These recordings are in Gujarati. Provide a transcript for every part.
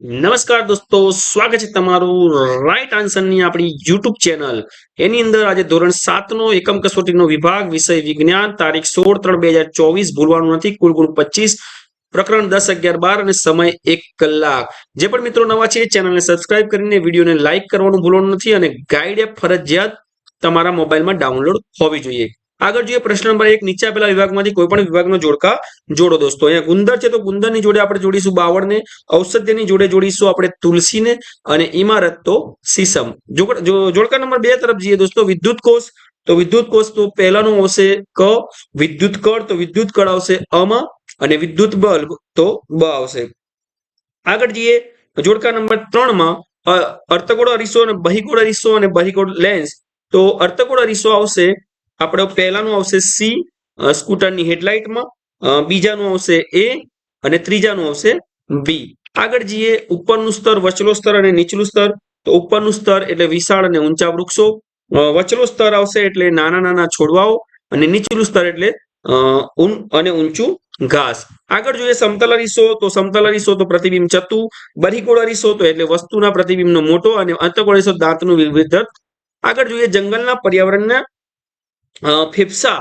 નમસ્કાર દોસ્તો, સ્વાગત છે તમારું રાઈટ આન્સરની આપણી યુટ્યુબ ચેનલ એની અંદર આજે ધોરણ સાત નો એકમ કસોટીનો વિભાગ, વિષય વિજ્ઞાન, તારીખ સોળ ત્રણ બે હજાર ચોવીસ, ભૂલવાનું નથી, કુલ ગુણ પચીસ, પ્રકરણ દસ અગિયાર બાર અને સમય એક કલાક. જે પણ મિત્રો નવા છે, ચેનલને સબસ્ક્રાઇબ કરીને વિડીયોને લાઇક કરવાનું ભૂલવાનું નથી અને ગાઈડ એપ ફરજિયાત તમારા મોબાઈલમાં ડાઉનલોડ હોવી જોઈએ. આગળ જોઈએ પ્રશ્ન નંબર એક. નીચે આપેલા વિભાગમાંથી કોઈ પણ વિભાગનો જોડકા જોડો દોસ્તો. અહીંયા ગુંદર છે તો ગુંદરની જોડે આપણે જોડીશું બાવળને ઔષધ્યની જોડે જોડીશું આપણે તુલસીને અને ઇમારત તો સીસમ. જોડકા નંબર બે તરફ જઈએ દોસ્તો. વિદ્યુત કોષ તો વિદ્યુત કોષ તો પહેલાનું આવશે ક વિદ્યુત કળ તો વિદ્યુત કળ આવશે અમાં અને વિદ્યુત બલ્બ તો બ આવશે. આગળ જઈએ જોડકા નંબર ત્રણમાં. અ, અર્ધગોળ અરીસો અને બહિગોળ અરીસો અને બહિગોળ લેન્સ. તો અર્થગોળ અરીસો આવશે આપણે પહેલાનું આવશે સી સ્કૂટરની હેડલાઇટમાં બીજાનું આવશે એ અને ત્રીજાનું આવશે બી આગળ જઈએ ઉપરનું સ્તર, વચલો સ્તર અને નીચલું સ્તર. તો ઉપરનું સ્તર એટલે વિશાળ અને ઊંચા વૃક્ષો. વચલો સ્તર આવશે એટલે નાના નાના છોડવાઓ અને નીચલું સ્તર એટલે ઊન અને ઊંચું ઘાસ. આગળ જોઈએ સમતલ અરીસો. તો સમતલ અરીસો તો પ્રતિબિંબ ચતુ. બરીકોળ અરીસો તો એટલે વસ્તુના પ્રતિબિંબનો મોટો અને અંતકોળ દાંતનું વિવિધ આગળ જોઈએ જંગલના પર્યાવરણના ફેફસા.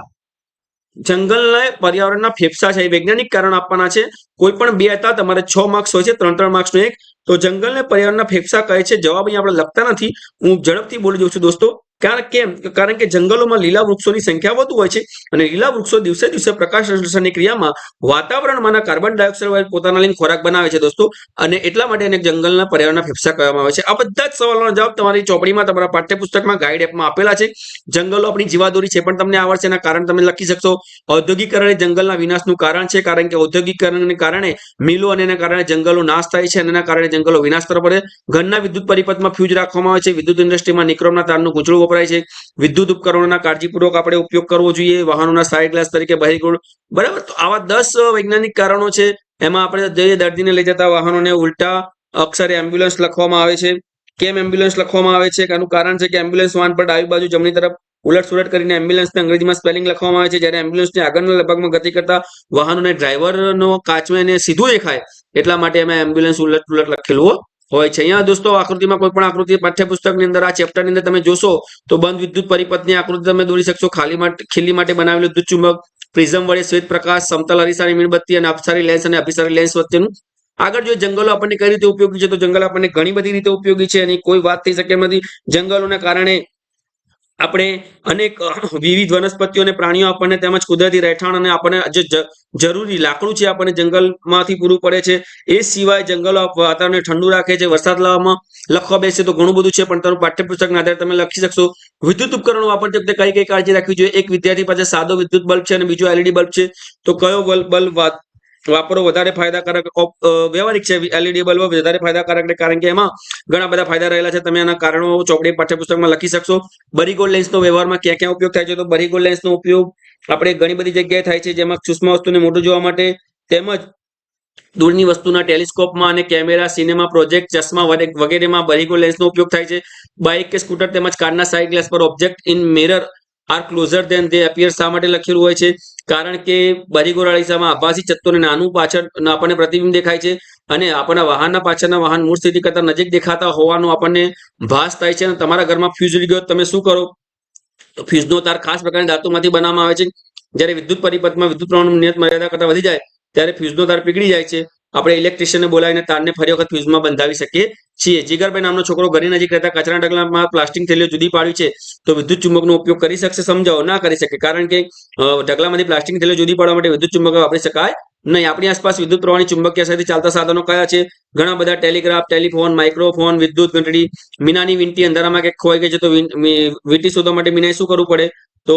જંગલના પર્યાવરણના ફેફસા છે, એ વૈજ્ઞાનિક કારણ આપવાના છે. કોઈ પણ બે હતા, તમારે છ માર્ક્સ હોય છે, ત્રણ ત્રણ માર્ક્સનો એક. તો જંગલને પર્યાવરણના ફેફસા કહે છે, જવાબ અહીંયા આપણે લખતા નથી. હું ઝડપથી બોલી દઉં છું દોસ્તો. કારણ કેમ કારણ કે જંગલોમાં લીલા વૃક્ષોની સંખ્યા વધુ હોય છે અને લીલા વૃક્ષો દિવસે દિવસે પ્રકાશ સંશ્લેષણની ક્રિયામાં વાતાવરણમાંના કાર્બન ડાયોક્સાઇડ પોતાના લઈને ખોરાક બનાવે છે દોસ્તો. અને એટલા માટે એને જંગલના પર્યાવરણના ફેફસા કહેવામાં આવે છે. આ બધા જ સવાલોનો જવાબ તમારી ચોપડીમાં, તમારા પાઠ્યપુસ્તકમાં ગાઈડ એપમાં આપેલા છે. જંગલો આપણી જીવાદોરી છે, પણ તમને આવડશે એના કારણ તમે લખી શકશો. ઔદ્યોગિકરણ એ જંગલના વિનાશનું કારણ છે, કારણ કે ઔદ્યોગિકરણને કારણે મિલો અને એના કારણે જંગલો નાશ થાય છે અને એના કારણે જંગલો વિનાશ તરફ ઘરના વિદ્યુત પરિપથમાં ફ્યુઝ રાખવામાં આવે છે. વિદ્યુત ઇન્ડસ્ટ્રીમાં નિક્રોમના તારનું ગૂંચળું વપરાય છે. વિદ્યુત ઉપકરણોના કાળજીપૂર્વક આપણે ઉપયોગ કરવો જોઈએ. વાહનોના સાઇડ ગ્લાસ તરીકે બહિર્ગુણ બરાબર? તો આવા દસ વૈજ્ઞાનિક કારણો છે. એમાં આપણે જે દર્દીને લઈ જતા વાહનોને ઉલટા અક્ષરે એમ્બ્યુલન્સ લખવામાં આવે છે. કેમ એમ્બ્યુલન્સ લખવામાં આવે છે? આનું કારણ છે કે એમ્બ્યુલન્સ વાહન પર ડાબી બાજુ જમણી તરફ ઉલટ સુલટ કરીને એમ્બ્યુલન્સને અંગ્રેજીમાં સ્પેલિંગ લખવામાં આવે છે. જ્યારે એમ્બ્યુલન્સની આગળના વિભાગમાં ગતિ કરતા વાહનોને ડ્રાઈવરનો કાચમાં એને સીધું દેખાય. એટલા માટે એમાં એમ્બ્યુલન્સ ઉલટ ઉલટ લખેલું હોય છે. અહીંયા દોસ્તો, આકૃતિમાં કોઈ પણ આકૃતિ પાઠ્યપુસ્તકની અંદર આ ચેપ્ટરની અંદર તમે જોશો, તો બંધ વિદ્યુત પરિપથની આકૃતિ તમે દોરી શકશો. ખાલી માટે ખીલી માટે બનાવેલું વિદ્યુત ચુંબક, પ્રિઝમ વડે શ્વેત પ્રકાશ, સમતલ અરીસાની મીણબત્તી અને અપસારી લેન્સ અને અભિસારી લેન્સ વચ્ચેનું. આગળ જો જંગલો આપણને કઈ રીતે ઉપયોગી છે, તો જંગલ આપણને ઘણી બધી રીતે ઉપયોગી છે, એની કોઈ વાત થઈ શકે નથી. જંગલોના કારણે આપણે અનેક વિવિધ વનસ્પતિઓ અને પ્રાણીઓ આપણને તેમજ કુદરતી રહેઠાણ અને આપણને જે જરૂરી લાકડું છે આપણને જંગલમાંથી પૂરું પડે છે. એ સિવાય જંગલો વાતાવરણને ઠંડુ રાખે છે. વરસાદ લાવવામાં લખવા બેસે તો ઘણું બધું છે, પણ તમારું પાઠ્યપુસ્તકના આધારે તમે લખી શકશો. વિદ્યુત ઉપકરણો વાપરતી વખતે કઈ કઈ કાળજી રાખવી જોઈએ? એક વિદ્યાર્થી પાસે સાદો વિદ્યુત બલ્બ છે અને બીજો એલઈડી બલ્બ છે. તો કયો બલ્બ વાપરો વધારે ફાયદાકારક વ્યવહારિક છે. એલઈડી બલ્બ વધારે ફાયદાકારક કારણ કે એમાં ઘણા બધા ફાયદા રહેલા છે. તમે એના કારણો ચોપડી પાઠ્યપુસ્તકમાં લખી શકશો. બરીગોલ્ડ લેન્સનો વ્યવહારમાં ક્યાં ક્યાં ઉપયોગ થાય છે? તો બરીગોલ્ડ લેન્સનો ઉપયોગ આપણે ઘણી બધી જગ્યાએ થાય છે, જેમાં સૂક્ષ્મ વસ્તુને મોટું જોવા માટે તેમજ દૂરની વસ્તુના ટેલિસ્કોપમાં અને કેમેરા, સિનેમા, પ્રોજેક્ટ, ચશ્મા વગેરે- વગેરેમાં બરીગોલ્ડ લેન્સનો ઉપયોગ થાય છે. બાઇક કે સ્કૂટર તેમજ કારના સાઇડ ગ્લાસ પર object in mirror are closer than they appear શા માટે લખેલું હોય છે? કારણ કે બરીગોરાળીસામાં આભાસી ચત્તોને નાનું પાછળ આપણને પ્રતિબિંબ દેખાય છે અને આપણા વાહનના પાછળના વાહન મૂળ સ્થિતિ કરતા નજીક દેખાતા હોવાનું આપણને ભાસ થાય છે અને તમારા ઘરમાં ફ્યુઝ ઉડી ગયો તમે શું કરો? તો ફ્યુઝનો તાર ખાસ પ્રકારની ધાતુમાંથી બનાવવામાં આવે છે. જ્યારે વિદ્યુત પરિપથમાં વિદ્યુત પ્રવાહનું નિયત મર્યાદા કરતા વધી જાય, ત્યારે ફ્યુઝનો તાર પીગળી જાય છે. આપણે ઇલેક્ટ્રિશિયનને બોલાવીને તારને ફરી વખત ફ્યુઝમાં બંધાવી શકીએ છીએ. જીગરભાઈ નામનો છોકરો ઘરની નજીક રહેતા કચરા ઢગલામાં પ્લાસ્ટિક થેલીઓ જુદી પાડવી છે, તો વિદ્યુત ચુંબકનો ઉપયોગ કરી શકશે સમજાવો? ના કરી શકે. કારણ કે ઢગલામાંથી પ્લાસ્ટિક થેલીઓ જુદી પાડવા માટે વિદ્યુત ચુંબક વાપરી શકાય નહીં, આપણી આસપાસ વિદ્યુત પ્રવાહની ચુંબકીય સાથે ચાલતા સાધનો કયા છે? ઘણા બધા ટેલિગ્રાફ, ટેલિફોન, માઇક્રોફોન, વિદ્યુત ઘંટડી મીનાની વીંટી અંધારામાં કંઈક ખોવાઈ ગઈ છે તો વીંટી શોધવા માટે મીનાએ શું કરવું પડે? તો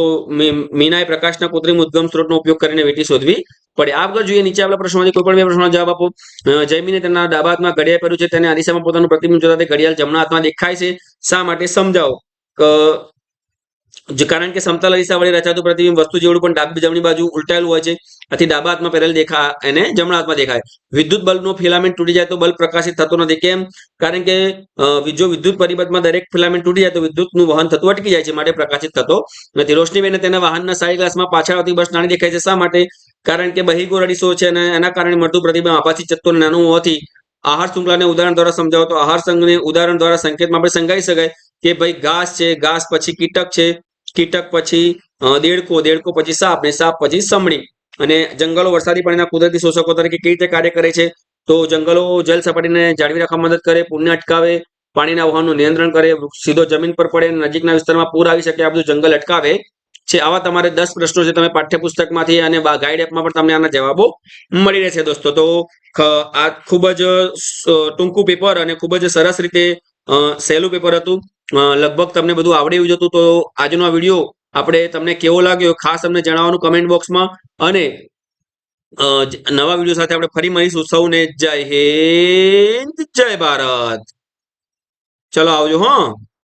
મીનાએ પ્રકાશના કૃત્રિમ ઉદ્ગમ સ્ત્રોતનો ઉપયોગ કરીને વીંટી શોધવી પડે. આગળ જોઈએ નીચે આપણા પ્રશ્નોમાંથી કોઈ પણ બે પ્રશ્નનો જવાબ આપો. જયમીને તેના ડાબા હાથમાં ઘડિયાળ પહેર્યું છે, તેને આ દિશામાં પોતાનું પ્રતિબિંબ જોતા તે ઘડિયાળ જમણા હાથમાં દેખાય છે. શા માટે? સમજાવો. કારણ કે સમતલ અરીસા વડે રચાતું પ્રતિબિંબ વસ્તુ જેવડું પણ ડાબી જમણી બાજુ ઉલટાયેલું હોય છે. આથી ડાબા હાથમાં પહેરેલ દેખા એને જમણા હાથમાં દેખાય. વિદ્યુત બલ્બનો ફિલામેન્ટ તૂટી જાય તો બલ્બ પ્રકાશિત થતો નથી. કેમ? કારણ કે જો વિદ્યુત પરિબતમાં દરેક ફિલામેન્ટ તૂટી જાય તો વિદ્યુતનું વહન થતું અટકી જાય છે માટે પ્રકાશિત થતો નથી. રોશનીબેને તેના વાહનના સારી ગ્લાસમાં પાછળ આવતી બસ નાની દેખાય છે. શા માટે? કારણ કે બહિર્ગોળ અરીસો છે અને એના કારણે મળતું પ્રતિબિંબ આભાસી જથ્થો નાનું હોવાથી આહાર શૃંખલાને ઉદાહરણ દ્વારા સમજાવો તો આહાર સંઘને ઉદાહરણ દ્વારા સંકેતમાં આપણે સંગાઈ શકાય. કે ભાઈ ઘાસ છે, ઘાસ પછી કીટક છે, કીટક પછી દેડકો દેડકો પછી સાપ ને સાપ પછી સમણી. અને જંગલો વરસાદી પાણીના કુદરતી શોષકો તરીકે કેવી રીતે કાર્ય કરે છે? તો જંગલો જલ સપાટીને જાળવી રાખવા મદદ કરે પૂરને અટકાવે, પાણીના વહાણનું નિયંત્રણ કરે સીધો જમીન પર પડે નજીકના વિસ્તારમાં પૂર આવી શકે, આ બધું જંગલ અટકાવે છે. આવા તમારે દસ પ્રશ્નો છે, તમે પાઠ્યપુસ્તકમાંથી અને ગાઈડ એપમાં પણ તમને આના જવાબો મળી રહેશે દોસ્તો. તો આ ખૂબ જ ટૂંકું પેપર અને ખૂબ જ સરસ રીતે સહેલું પેપર હતું. લગભગ તમને બધું આવડી ગયું હતું. તો આજનો આ વીડિયો આપણે તમને કેવો લાગ્યો ખાસ અમને જણાવવાનું કમેન્ટ બોક્સમાં અને નવા વીડિયો સાથે આપણે ફરી મળીશું. સૌને જય હિન્દ, જય ભારત. ચલો આવજો, હા.